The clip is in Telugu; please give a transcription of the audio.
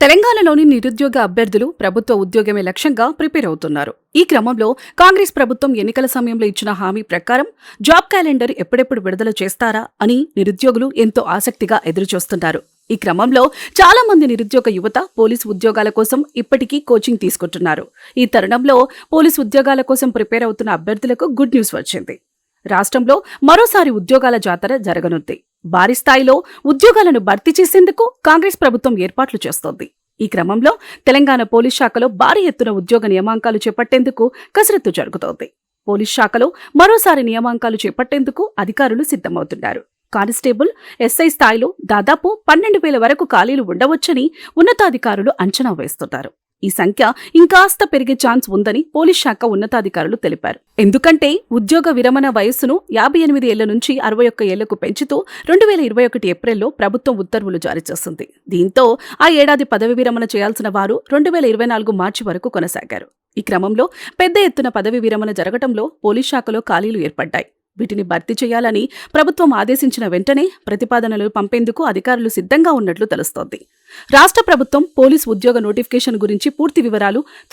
తెలంగాణలోని నిరుద్యోగ అభ్యర్థులు ప్రభుత్వ ఉద్యోగమే లక్ష్యంగా ప్రిపేర్ అవుతున్నారు. ఈ క్రమంలో కాంగ్రెస్ ప్రభుత్వం ఎన్నికల సమయంలో ఇచ్చిన హామీ ప్రకారం జాబ్ క్యాలెండర్ ఎప్పుడెప్పుడు విడుదల చేస్తారా అని నిరుద్యోగులు ఎంతో ఆసక్తిగా ఎదురుచూస్తున్నారు. ఈ క్రమంలో చాలా మంది నిరుద్యోగ యువత పోలీసు ఉద్యోగాల కోసం ఇప్పటికీ కోచింగ్ తీసుకుంటున్నారు. ఈ తరుణంలో పోలీసు ఉద్యోగాల కోసం ప్రిపేర్ అవుతున్న అభ్యర్థులకు గుడ్ న్యూస్ వచ్చింది. రాష్ట్రంలో మరోసారి ఉద్యోగాల జాతర జరగనుంది. భారీ స్థాయిలో ఉద్యోగాలను భర్తీ చేసేందుకు కాంగ్రెస్ ప్రభుత్వం ఏర్పాట్లు చేస్తోంది. ఈ క్రమంలో తెలంగాణ పోలీస్ శాఖలో భారీ ఎత్తున ఉద్యోగ నియామకాలు చేపట్టేందుకు కసరత్తు జరుగుతోంది. పోలీస్ శాఖలో మరోసారి నియామకాలు చేపట్టేందుకు అధికారులు సిద్ధమవుతున్నారు. కానిస్టేబుల్ ఎస్ఐ స్థాయిలో దాదాపు పన్నెండు వేల వరకు ఖాళీలు ఉండవచ్చని ఉన్నతాధికారులు అంచనా వేస్తున్నారు. ఈ సంఖ్య ఇంకాస్త పెరిగే ఛాన్స్ ఉందని పోలీస్ శాఖ ఉన్నతాధికారులు తెలిపారు. ఎందుకంటే ఉద్యోగ విరమణ వయస్సును యాభై ఎనిమిది ఏళ్ళ నుంచి అరవై ఒక్క ఏళ్ళకు పెంచుతూ రెండు వేల ఇరవై ఒకటి ఏప్రిల్లో ప్రభుత్వం ఉత్తర్వులు జారీ చేసింది దీంతో ఆ ఏడాది పదవి విరమణ చేయాల్సిన వారు రెండు వేల ఇరవై నాలుగు మార్చి వరకు కొనసాగారు. ఈ క్రమంలో పెద్ద ఎత్తున పదవి విరమణ జరగటంలో పోలీస్ శాఖలో ఖాళీలు ఏర్పడ్డాయి. వీటిని భర్తీ చేయాలని ప్రభుత్వం ఆదేశించిన వెంటనే ప్రతిపాదనలు పంపేందుకు అధికారులు సిద్ధంగా ఉన్నట్లు తెలుస్తోంది. రాష్ట్ర ప్రభుత్వం పోలీస్ ఉద్యోగ నోటిఫికేషన్ గురించి పూర్తి వివరాలు త్వర